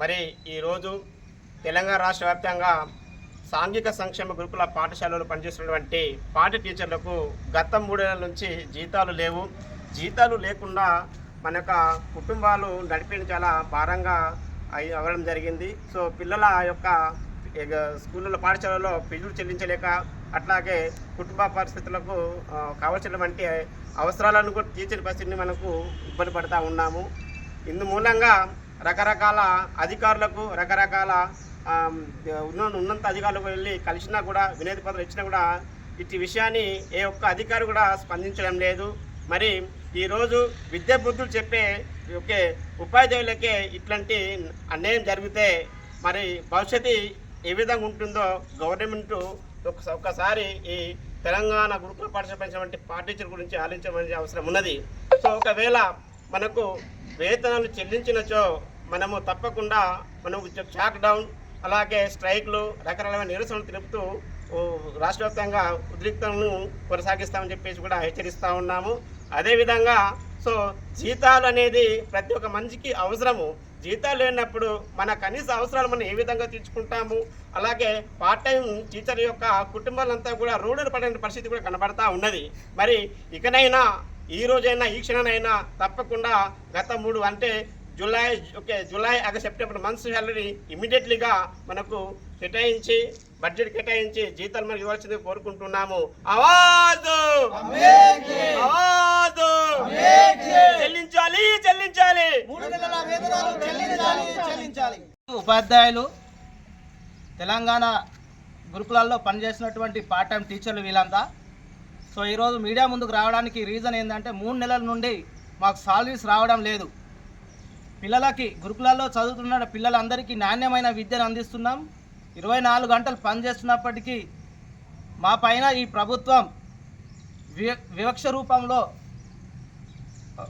మరి ఈరోజు తెలంగాణ రాష్ట్ర వ్యాప్తంగా సాంఘిక సంక్షేమ గురుకుల పాఠశాలలో పనిచేస్తున్నటువంటి పాఠ టీచర్లకు గత మూడేళ్ళ నుంచి జీతాలు లేవు. జీతాలు లేకుండా మన యొక్క కుటుంబాలు నడిపిన చాలా భారంగా అవ్వడం జరిగింది. సో పిల్లల యొక్క స్కూళ్ళలో పాఠశాలలో ఫీజులు చెల్లించలేక అట్లాగే కుటుంబ పరిస్థితులకు కావలసినటువంటి అవసరాలను కూడా తీర్చిన పరిస్థితిని మనకు ఇబ్బంది పడుతూ ఉన్నాము. ఇందు మూలంగా రకరకాల అధికారులకు రకరకాల ఉన్న ఉన్నంత అధికారులకు వెళ్ళి కలిసినా కూడా వినతి పత్రం ఇచ్చినా కూడా ఇట్టి విషయాన్ని ఏ ఒక్క అధికారి కూడా స్పందించడం లేదు. మరి ఈరోజు విద్యా బుద్ధులు చెప్పే ఒకే ఉపాధ్యాయులకే ఇట్లాంటి అన్యాయం జరిగితే మరి భవిష్యత్తు ఏ విధంగా ఉంటుందో గవర్నమెంట్ ఒకసారి ఒక్కసారి ఈ తెలంగాణ గురుకుల పాఠశాల పంచినటువంటి పాఠశాల గురించి ఆలోచించవలసిన అవసరం ఉన్నది. సో ఒకవేళ మనకు వేతనాలు చెల్లించినచో మనము తప్పకుండా మనము చాక్ డౌన్ అలాగే స్ట్రైక్లు రకరకాల నిరసనలు తెలుపుతూ రాష్ట్ర వ్యాప్తంగా ఉద్రిక్తలను కొనసాగిస్తామని చెప్పేసి కూడా హెచ్చరిస్తూ ఉన్నాము. అదేవిధంగా సో జీతాలు అనేది ప్రతి ఒక్క మనిషికి అవసరము. జీతాలు లేనప్పుడు మన కనీస అవసరాలు మనం ఏ విధంగా తీర్చుకుంటాము? అలాగే పార్ట్ టైం టీచర్ యొక్క కుటుంబాలంతా కూడా రోడ్డున పడిన పరిస్థితి కూడా కనబడతా ఉన్నది. మరి ఇకనైనా ఈ రోజైనా ఈ క్షణనైనా తప్పకుండా గత మూడు అంటే July okay July August September months salary ఇమీడియట్లీగా మనకు కేటాయించి బడ్జెట్ కేటాయించి జీతాలు మనకి ఇవ్వాల్సింది కోరుకుంటున్నాము. అవాదు చెల్లించాలి చెల్లించాలి చెల్లించాలి. ఉపాధ్యాయులు తెలంగాణ గురుకులాల్లో పనిచేసినటువంటి పార్ట్ టైం టీచర్లు వీళ్ళంతా. సో ఈరోజు మీడియా ముందుకు రావడానికి రీజన్ ఏంటంటే మూడు నెలల నుండి మాకు సాలరీస్ రావడం లేదు. పిల్లలకి గురుకులాల్లో చదువుతున్న పిల్లలందరికీ నాణ్యమైన విద్యను అందిస్తున్నాం. ఇరవై నాలుగు గంటలు పనిచేస్తున్నప్పటికీ మా పైన ఈ ప్రభుత్వం వివక్ష రూపంలో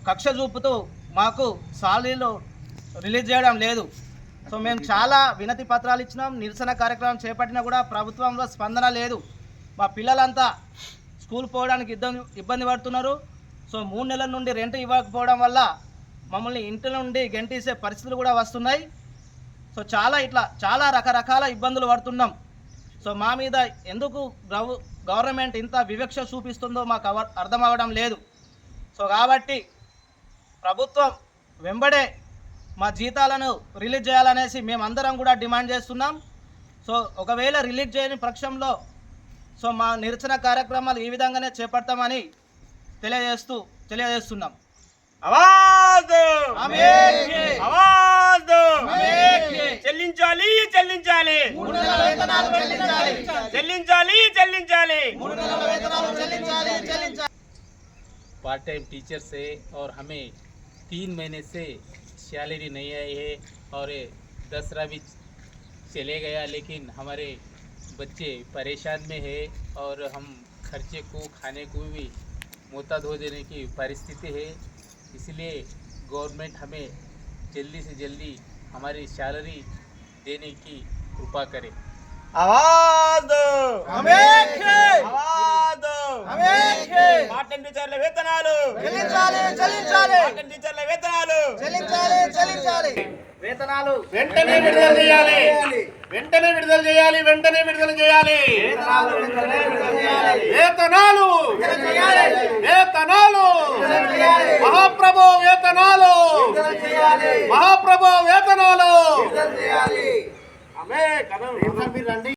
కక్ష చూపుతూ మాకు సాలీలు రిలీజ్ చేయడం లేదు. సో మేము చాలా వినతి పత్రాలు ఇచ్చినాం నిరసన కార్యక్రమం చేపట్టినా కూడా ప్రభుత్వంలో స్పందన లేదు. మా పిల్లలంతా స్కూల్ పోవడానికి ఇబ్బంది ఇబ్బంది పడుతున్నారు. సో మూడు నెలల నుండి రెంట్ ఇవ్వకపోవడం వల్ల మమ్మల్ని ఇంటి నుండి గెంటేసే పరిస్థితులు కూడా వస్తున్నాయి. సో చాలా ఇట్లా చాలా రకరకాల ఇబ్బందులు పడుతున్నాం. సో మా మీద ఎందుకు గవర్నమెంట్ ఇంత వివక్ష చూపిస్తుందో మాకు అవ- అర్థం అవ్వడం లేదు. సో కాబట్టి ప్రభుత్వం వెంబడే మా జీతాలను రిలీజ్ చేయాలనేసి మేమందరం కూడా డిమాండ్ చేస్తున్నాం సో ఒకవేళ రిలీజ్ చేయని పక్షంలో సో మా నిరసన కార్యక్రమాలు ఈ విధంగానే చేపడతామని తెలియజేస్తూ తెలియజేస్తున్నాం అవాదు ఆమేన్. అవాదు ఆమేన్. చెల్లించాలి చెల్లించాలి చెల్లించాలి చెల్లించాలి पार्ट टाइम टीचर से और हमें तीन महीने से सैलरी नहीं आई है और दसरा भी चले गया लेकिन हमारे बच्चे परेशान में है और हम खर्चे को खाने को भी मोहताज हो देने की परिस्थिति है। इसलिए गवर्नमेंट हमें जल्दी से जल्दी हमारी सैलरी देने की कृपा करे। आवाज़ हमें आवाज़ టీచర్ల వేతనాలు. చెల్లించాలి చెల్లించాలి. పార్ట్ టైం టీచర్ల వేతనాలు. చెల్లించాలి చెల్లించాలి. వేతనాలు వెంటనే విడుదల చేయాలి. వెంటనే విడుదల చేయాలి వెంటనే విడుదల చేయాలి. వేతనాలు వేతనాలు. మహాప్రభు వేతనాలు. మహాప్రభు వేతనాలు. కథ మీరు రండి.